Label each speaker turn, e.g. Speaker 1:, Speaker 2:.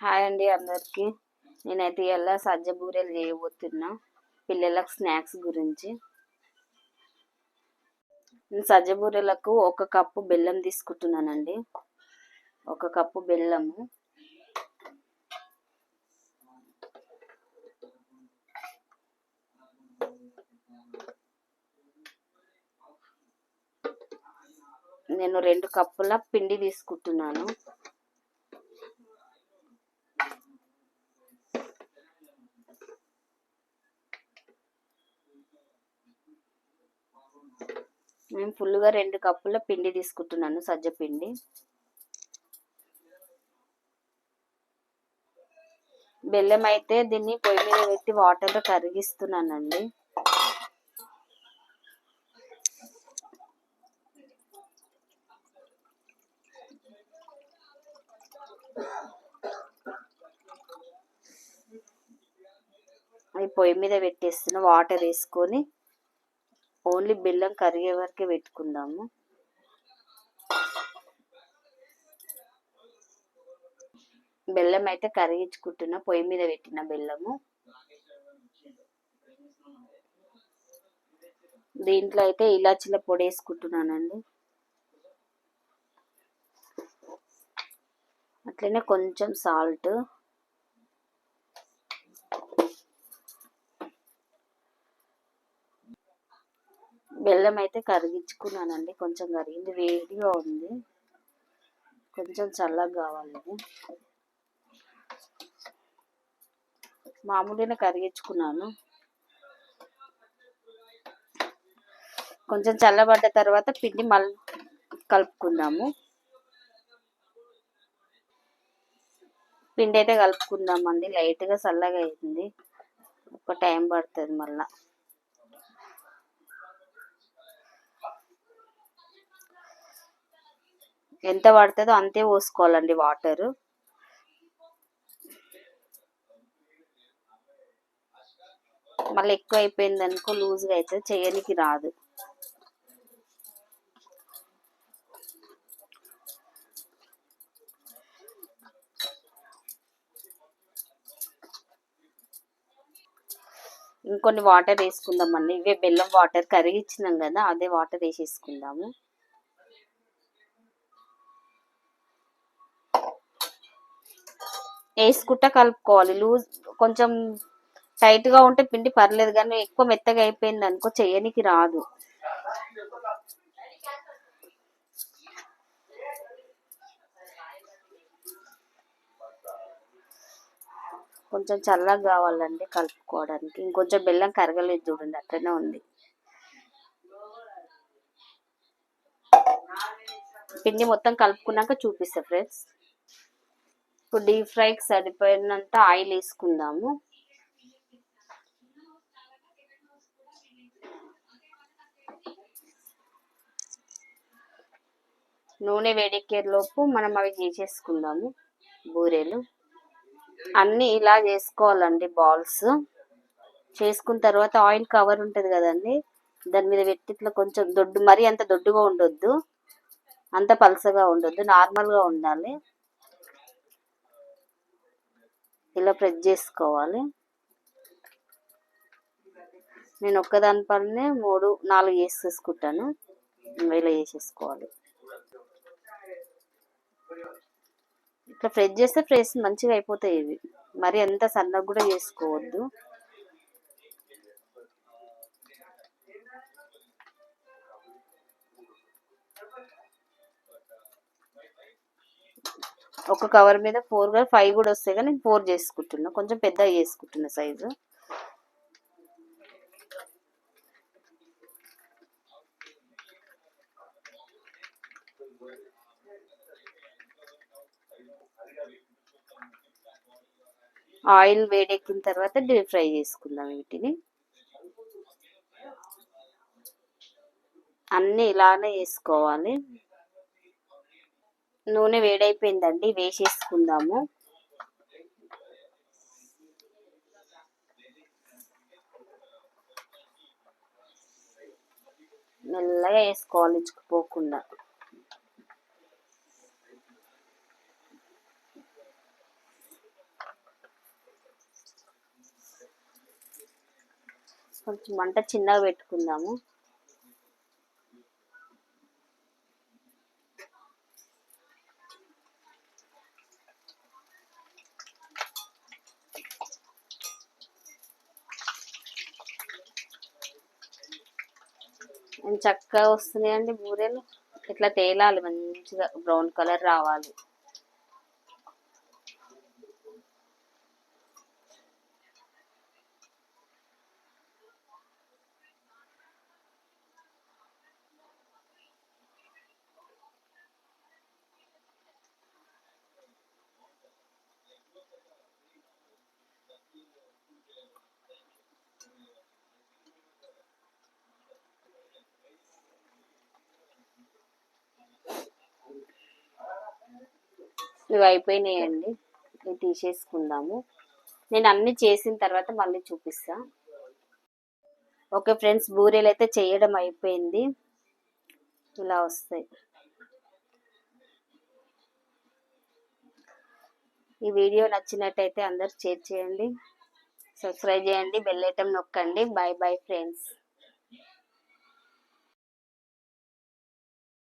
Speaker 1: Hi అండి అందరికీ. నేనైతే ఇలా సజ్జ బూరెలు చేయబోతున్నా. పిల్లలకు స్నాక్స్ గురించి. నేను సజ్జ బూరెలకు ఒక కప్పు బెల్లం తీసుకుంటున్నానండి. ఒక కప్పు బెల్లము. నేను రెండు కప్పుల పిండి తీసుకుంటున్నాను. నేను ఫుల్గా రెండు కప్పుల పిండి తీసుకుంటున్నాను సజ్జ పిండి. బెల్లం అయితే దీన్ని పొయ్యి మీద పెట్టి వాటర్లో కరిగిస్తున్నానండి. అవి పొయ్యి మీద పెట్టేస్తున్న వాటర్ వేసుకొని ఓన్లీ బెల్లం కరిగే వరకే పెట్టుకుందాము. బెల్లం అయితే కరిగించుకుంటున్న పొయ్యి మీద పెట్టిన బెల్లము. దీంట్లో అయితే ఇలాచీల పొడి వేసుకుంటున్నానండి. అట్లనే కొంచెం సాల్ట్. బెల్లం అయితే కరిగించుకున్నానండి. కొంచెం కరిగింది. వేడిగా ఉంది. కొంచెం చల్లగా కావాలి మామూలుగానే కరిగించుకున్నాను. కొంచెం చల్లబడ్డ తర్వాత పిండి మళ్ళీ కలుపుకుందాము. పిండి అయితే కలుపుకుందామండి. లైట్గా చల్లగా అయింది. ఒక టైం పడుతుంది మళ్ళీ. ఎంత పడుతుందో అంతే పోసుకోవాలండి వాటర్. మళ్ళీ ఎక్కువ అయిపోయింది అనుకో లూజ్గా అవుతుంది చేయనికి రాదు. ఇంకొన్ని వాటర్ వేసుకుందామండి. ఇవే బెల్లం వాటర్ కరిగిచ్చినాం కదా అదే వాటర్ వేసేసుకుందాము. వేసుకుంటా కలుపుకోవాలి. లూజ్ కొంచెం టైట్గా ఉంటే పిండి పర్లేదు కానీ ఎక్కువ మెత్తగా అయిపోయింది అనుకో చేయనికి రాదు. కొంచెం చల్లగా కావాలండి కలుపుకోవడానికి. ఇంకొంచెం బెల్లం కరగలేదు చూడండి అట్లనే ఉంది. పిండి మొత్తం కలుపుకున్నాక చూపిస్తా ఫ్రెండ్స్. ఇప్పుడు డీప్ ఫ్రైకి సరిపోయినంత ఆయిల్ వేసుకుందాము. నూనె వేడెక్కే లోపు మనం అవి చేసేసుకుందాము బూరెలు. అన్నీ ఇలా చేసుకోవాలండి బాల్స్. చేసుకున్న తర్వాత ఆయిల్ కవర్ ఉంటుంది కదండి దాని మీద పెట్టి ఇట్లా కొంచెం దొడ్డు మరీ అంత దొడ్డుగా ఉండొద్దు. అంత పలసగా ఉండొద్దు నార్మల్గా ఉండాలి. ఇలా ప్రెస్ చేసుకోవాలి. నేను ఒక్కదాని పైన మూడు నాలుగు వేసేసుకుంటాను. ఇలా వేసేసుకోవాలి. ఇట్లా ఫ్రెష్ చేస్తే ఫ్రెష్ మంచిగా అయిపోతాయి ఇవి. మరి ఎంత సన్నగా కూడా చేసుకోవద్దు ఒక కవర్ మీద ఫోర్గా ఫైవ్ కూడా వస్తాయి కానీ నేను ఫోర్ చేసుకుంటున్నా. కొంచెం పెద్దగా చేసుకుంటున్నా సైజు. ఆయిల్ వేడెక్కిన తర్వాత డీప్ ఫ్రై చేసుకుందాం వీటిని. అన్నీ ఇలానే వేసుకోవాలి. నూనె వేడైపోయిందండి వేసేసుకుందాము. మెల్లగా వేసుకోవాలి ఇచ్చుకుపోకుండా కొంచెం మంట చిన్నగా పెట్టుకుందాము. అండ్ చక్కగా వస్తున్నాయండి బూరెలు. ఇట్లా తేలాలి మంచిగా బ్రౌన్ కలర్ రావాలి. ఇవి అయిపోయినాయండి. ఇవి తీసేసుకుందాము. నేను అన్ని చేసిన తర్వాత మళ్ళీ చూపిస్తా. ఓకే ఫ్రెండ్స్ బూరెలు అయితే చేయడం అయిపోయింది. ఇలా వస్తాయి. ఈ వీడియో నచ్చినట్టయితే అందరు షేర్ చేయండి. సబ్స్క్రైబ్ చేయండి బెల్ ఐటమ్ నొక్కండి. Bye bye friends.